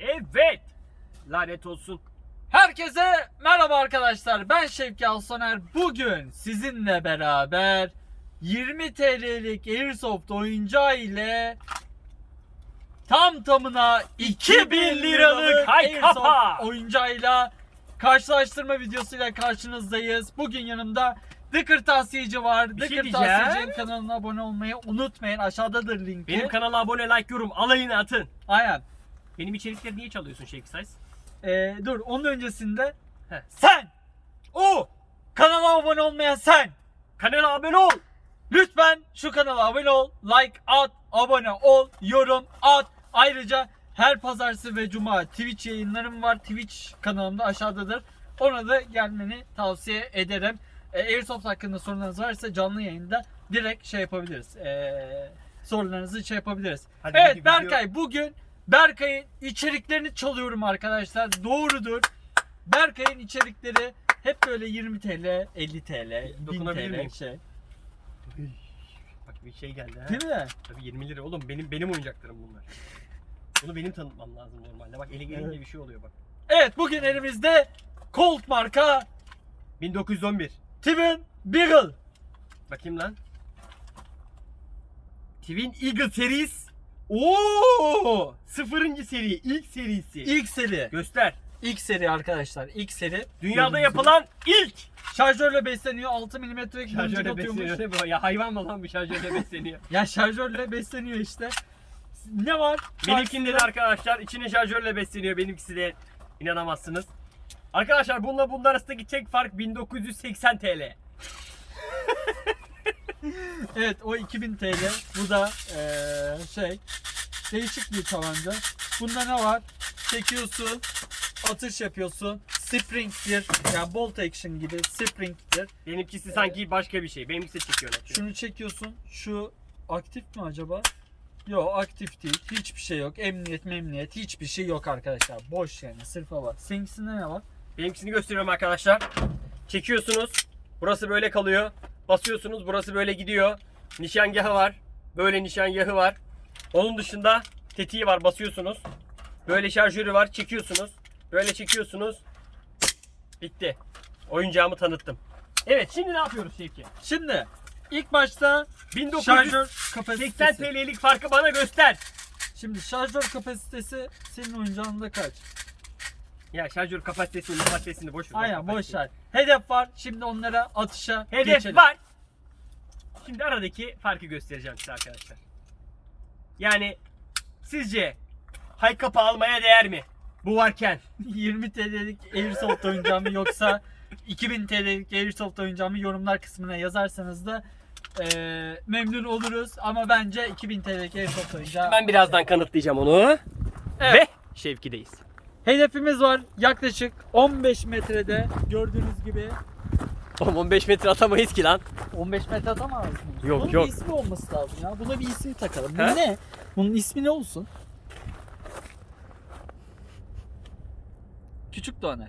Evet. Lanet olsun. Herkese merhaba arkadaşlar. Ben Şevki Alsoner. Bugün sizinle beraber 20 TL'lik Airsoft oyuncağı ile tam tamına 2000 liralık Airsoft oyuncağıyla karşılaştırma videosuyla karşınızdayız. Bugün yanımda The Kırtasiyeci var. Bir The şey Kırtasiyeci'nin kanalına abone olmayı unutmayın. Aşağıdadır linki. Benim kanala abone like yorum alayını atın. Aynen. Benim içerikleri niye çalıyorsun Shake Size? Ee, dur onun öncesinde Heh. sen o kanala abone olmayan sen Kanala abone ol. lütfen şu kanala abone ol like at abone ol yorum at ayrıca her pazartesi ve cuma Twitch yayınlarım var Twitch kanalımda aşağıdadır ona da gelmeni tavsiye ederim ee, Airsoft hakkında sorularınız varsa canlı yayında direkt şey yapabiliriz ee, sorularınızı şey yapabiliriz Hadi Evet video- Berkay bugün Berkay'ın içeriklerini çalıyorum arkadaşlar. Doğrudur. Berkay'ın içerikleri hep böyle 20 TL, 50 TL, 1000 Dokunabilir TL miyim? şey. Bak bir şey geldi ha. Değil mi? Tabii 20 lira oğlum benim benim oyuncaklarım bunlar. Bunu benim tanıtmam lazım normalde. Bak ele gelince Evet. bir şey oluyor bak. Evet bugün elimizde Colt marka 1911. Twin Beagle. Bakayım lan. Twin Eagle Series. Oo! Sıfırıncı seri, ilk serisi. İlk seri. Göster. İlk seri arkadaşlar. İlk seri. Dünyada Gördüğünüz yapılan ilk. Şarjörle besleniyor. 6 mm'lik boncuk Şarjörle atıyormuş. besleniyor. Ne bu? Ya hayvan mı lan bu şarjörle besleniyor? Ya şarjörle besleniyor işte. Ne var? Benimkinde de Karşısında- arkadaşlar içine şarjörle besleniyor. Benimkisi de inanamazsınız. Arkadaşlar bununla bunun arasındaki tek fark 1980 TL. Evet o 2000 TL. Bu da eee, şey değişik bir tabanca. Bunda ne var? Çekiyorsun, atış yapıyorsun. Spring'tir. Yani bolt action gibi spring'tir. Benimkisi sanki başka bir şey. Benimkisi çekiyor. atıyor. Şunu çekiyorsun. Şu aktif mi acaba? Yok aktif değil. Hiçbir şey yok. Emniyet memniyet hiçbir şey yok arkadaşlar. Boş yani sırf hava. Seninkisinde ne var? Benimkisini gösteriyorum arkadaşlar. Çekiyorsunuz. Burası böyle kalıyor. Basıyorsunuz. Burası böyle gidiyor. Nişangahı var. Böyle nişangahı var. Onun dışında tetiği var. Basıyorsunuz. Böyle şarjörü var. Çekiyorsunuz. Böyle çekiyorsunuz. Bitti. Oyuncağımı tanıttım. Evet şimdi ne yapıyoruz Şevki? Şimdi ilk başta 1980 şarjör kapasitesi. TL'lik farkı bana göster. Şimdi şarjör kapasitesi senin oyuncağında kaç? Ya şarjör kapasitesini kapasitesini boş ver. Aynen boş ver. Hedef var. Şimdi onlara atışa Hedef geçelim. var. Şimdi aradaki farkı göstereceğim size arkadaşlar. Yani sizce hay kapı almaya değer mi? Bu varken. 20 TL'lik Airsoft oyuncağı mı yoksa 2000 TL'lik Airsoft oyuncağı mı yorumlar kısmına yazarsanız da eee, memnun oluruz. Ama bence 2000 TL'lik Airsoft oyuncağı. Ben birazdan kanıtlayacağım onu. Evet. Ve Şevki'deyiz. Hedefimiz var yaklaşık 15 metrede gördüğünüz gibi. Oğlum 15 metre atamayız ki lan. 15 metre atamaz mıyız? Yok, Bunun yok. bir ismi olması lazım ya. Buna bir isim takalım. Bu He? ne? Bunun ismi ne olsun? Küçük Doğaner.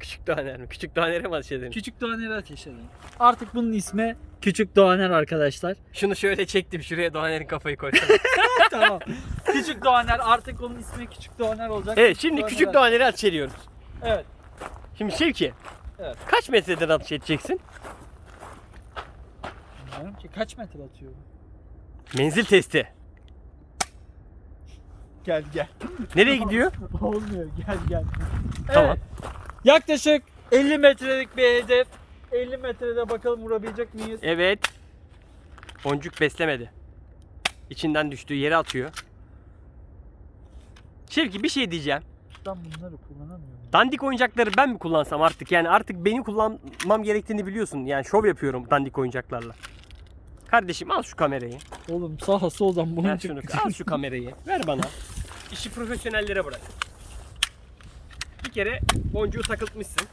Küçük Doğaner mi? Küçük Doğaner'e mi ateş edelim? Küçük Doğaner'i ateş edelim. Artık bunun ismi Küçük Doğaner arkadaşlar. Şunu şöyle çektim şuraya Doğaner'in kafayı koysana. tamam. Küçük Doğaner artık onun ismi Küçük Doğaner olacak. evet şimdi Küçük Doğaner'i ateş ediyoruz. Evet. Şimdi Şevki. Evet. Kaç metreden ateş edeceksin? Bilmiyorum ki kaç metre atıyorum. Menzil testi. Gel gel. Nereye gidiyor? Olmuyor gel gel. Tamam. Evet. Yaklaşık 50 metrelik bir hedef. 50 metrede bakalım vurabilecek miyiz? Evet. Boncuk beslemedi. İçinden düştüğü yere atıyor. Şevki bir şey diyeceğim. Ben bunları kullanamıyorum. Dandik oyuncakları ben mi kullansam artık? Yani artık benim kullanmam gerektiğini biliyorsun. Yani şov yapıyorum dandik oyuncaklarla. Kardeşim al şu kamerayı. Oğlum sağa soldan bunu Ver şunu. Al şu kamerayı. Ver bana. İşi profesyonellere bırak. Bir kere boncuğu takıltmışsın.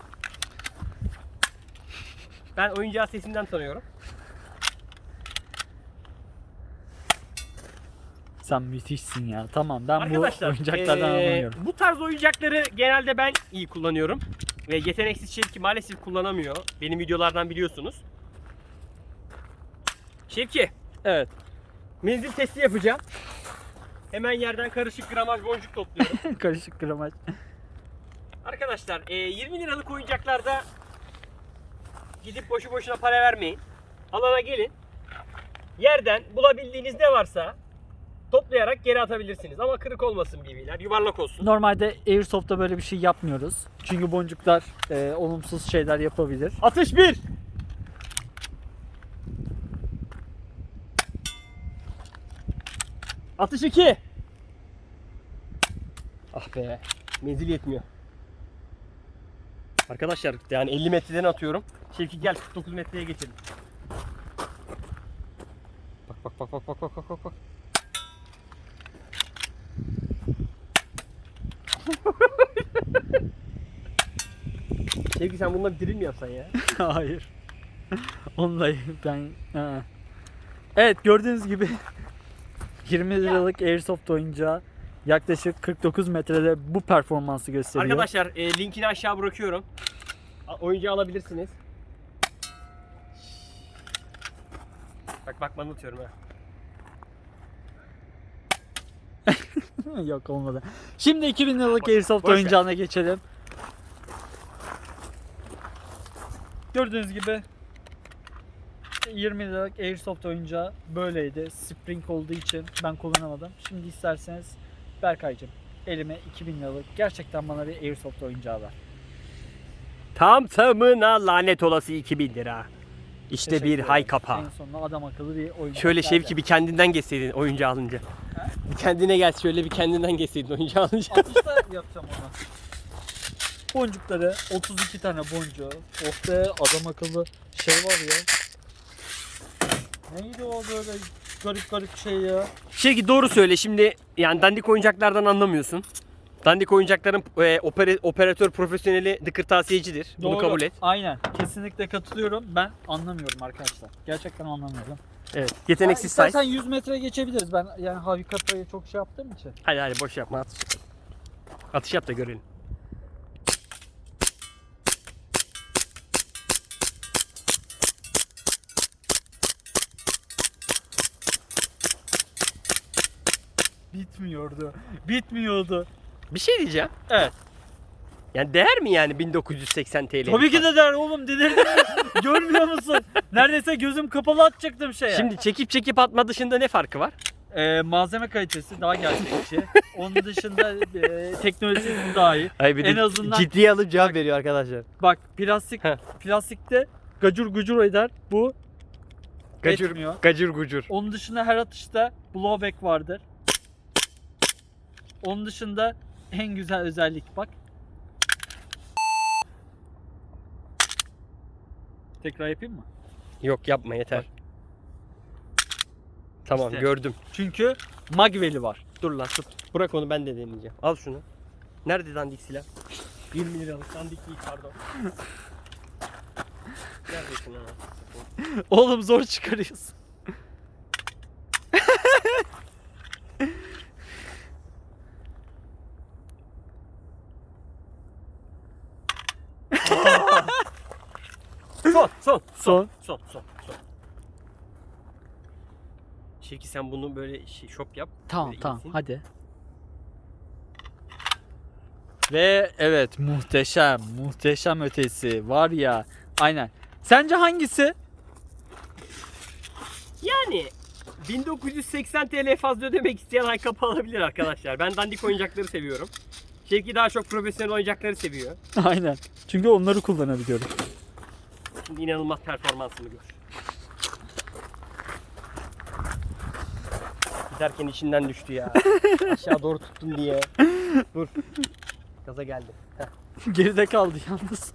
Ben oyuncağı sesinden tanıyorum. Sen müthişsin ya. Tamam ben Arkadaşlar bu oyuncaklardan eee, anlamıyorum. bu tarz oyuncakları genelde ben iyi kullanıyorum. Ve yeteneksiz Şevki maalesef kullanamıyor. Benim videolardan biliyorsunuz. Şevki Evet. menzil testi yapacağım. Hemen yerden karışık gramaj boncuk topluyorum. Karışık gramaj. Arkadaşlar e, 20 liralık oyuncaklarda gidip boşu boşuna para vermeyin. Alana gelin. Yerden bulabildiğiniz ne varsa toplayarak geri atabilirsiniz. Ama kırık olmasın BB'ler. Yuvarlak olsun. Normalde Airsoft'ta böyle bir şey yapmıyoruz. Çünkü boncuklar e, olumsuz şeyler yapabilir. Atış 1. Atış 2. Ah be. Menzil yetmiyor. Arkadaşlar yani 50 metreden atıyorum. Şevki gel 49 metreye geçelim. Bak bak bak bak bak bak bak bak Şevki sen bununla mi yapsan ya? Hayır. Onunla ben... Aa. Evet gördüğünüz gibi 20 liralık Airsoft oyuncağı yaklaşık 49 metrede bu performansı gösteriyor. Arkadaşlar e, linkini aşağı bırakıyorum. A- Oyuncağı alabilirsiniz. Bak bak ben atıyorum ha. Yok olmadı. Şimdi 2000 liralık Boş- Airsoft boş ver. oyuncağına geçelim. Gördüğünüz gibi 20 liralık Airsoft oyuncağı böyleydi. Spring olduğu için ben kullanamadım. Şimdi isterseniz Berkaycığım elime 2000 liralık gerçekten bana bir Airsoft oyuncağı ver. Tam tamına lanet olası 2000 lira. İşte bir hay kapağı. En sonunda adam akıllı bir oyuncak Şöyle geldi. Şevki bir kendinden geçseydin oyuncağı alınca. Bir kendine gel şöyle bir kendinden geçseydin oyuncağı alınca. Atışta yapacağım onu. Boncukları 32 tane boncuğu. Oh be adam akıllı şey var ya. Neydi o böyle garip garip şey ya. Şevki doğru söyle şimdi yani dandik oyuncaklardan anlamıyorsun. Dandik oyuncakların e, opera- operatör profesyoneli de kırtasiyecidir. Bunu Doğru. kabul et. Aynen. Kesinlikle katılıyorum. Ben anlamıyorum arkadaşlar. Gerçekten anlamıyorum. Evet. Yeteneksiz say. istersen 100 metre geçebiliriz. Ben yani Havi Kapa'yı çok şey yaptığım için. Hadi hadi boş yapma atış. Atış yap da görelim. Bitmiyordu. Bitmiyordu. Bir şey diyeceğim. Evet. Yani değer mi yani 1980 TL? Tabii ki de der oğlum delirdin mi? Görmüyor musun? Neredeyse gözüm kapalı atacaktım şeye. Şimdi çekip çekip atma dışında ne farkı var? Ee, malzeme kalitesi daha gerçekçi. Onun dışında e, teknolojisi daha iyi. Ay bir En azından- ciddiye alıp cevap veriyor arkadaşlar. Bak plastik Heh. plastikte gacur gucur eder. Bu Gacır, etmiyor. gacır gucur. Onun dışında her atışta blowback vardır. Onun dışında en güzel özellik bak. Tekrar yapayım mı? Yok yapma yeter. Tamam İşte. gördüm. Çünkü magveli var. Dur lan tut. Bırak onu ben de deneyeceğim. Al şunu. Nerede dandik silah? 20 liralık dandik değil pardon. Neredesin? Oğlum zor çıkarıyorsun. Son son Son. son son son. Şevki sen bunu böyle şey, şop yap. Tamam Böyle tamam insin. hadi. Ve evet muhteşem muhteşem ötesi var ya aynen. Sence hangisi? Yani 1980 TL fazla ödemek isteyen ay kapı alabilir arkadaşlar. Ben dandik oyuncakları seviyorum. Şevki daha çok profesyonel oyuncakları seviyor. Aynen. Çünkü onları kullanabiliyorum. Şimdi inanılmaz performansını gör. Giderken içinden düştü ya. Aşağı doğru tuttum diye. Dur. Gaza geldim. Heh. Geride kaldı yalnız.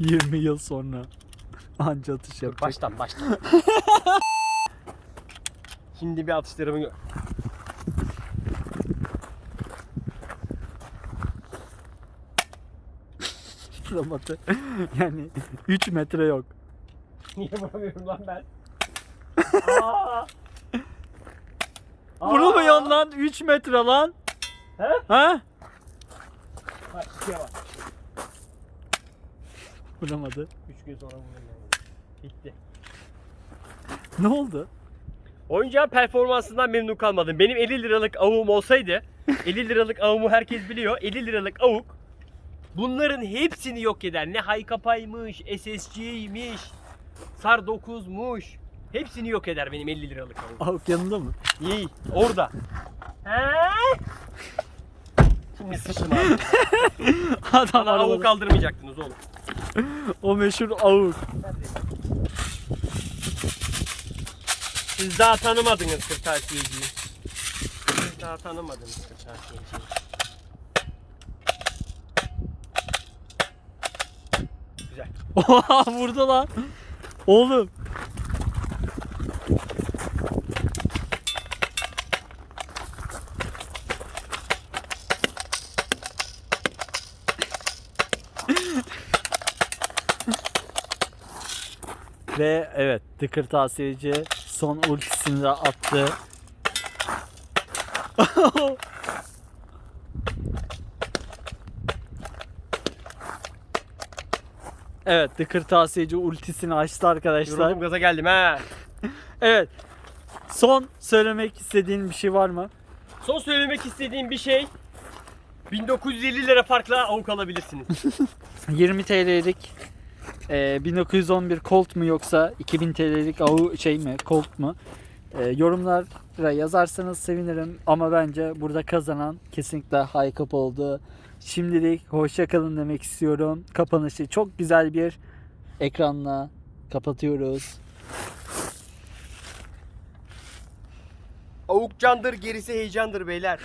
...20 yıl sonra... ...anca atış Dur yapacak. baştan baştan. Şimdi bir atışlarımı gör. Vuramadı. yani 3 metre yok. Niye vuramıyorum lan ben? Aa! Vurulmuyor lan 3 metre lan. He? Ha? Bak, şuraya bak. Vuramadı. 3 gün sonra vururlar. Bitti. Ne oldu? Oyuncağın performansından memnun kalmadım. Benim 50 liralık avuğum olsaydı 50 liralık avuğumu herkes biliyor. 50 liralık avuk bunların hepsini yok eder. Ne Haykapay'mış, SSG'ymiş, Sar 9'muş. Hepsini yok eder benim 50 liralık avuk. Avuk yanında mı? İyi, orada. He? Şimdi sıçtım abi. Adam Bana avuk arabada. kaldırmayacaktınız oğlum. O meşhur avuk. Siz daha tanımadınız kırtasiyeciyi. Siz daha tanımadınız kırtasiyeciyi. Güzel. Oha vurdu lan. Oğlum. Ve evet The Kırtasiyeci son ultisini de attı. evet The Kırtasiyeci ultisini açtı arkadaşlar. Yoruldum gaza geldim ha. Evet. Son söylemek istediğin bir şey var mı? Son söylemek istediğim bir şey 1950 lira farkla avuk alabilirsiniz. 20 TL'lik e, 1911 Colt mu yoksa 2000 TL'lik AU şey mi Colt mu? E, yorumlara yazarsanız sevinirim ama bence burada kazanan kesinlikle High Cup oldu. Şimdilik hoşça kalın demek istiyorum. Kapanışı çok güzel bir ekranla kapatıyoruz. avuk candır gerisi heyecandır beyler.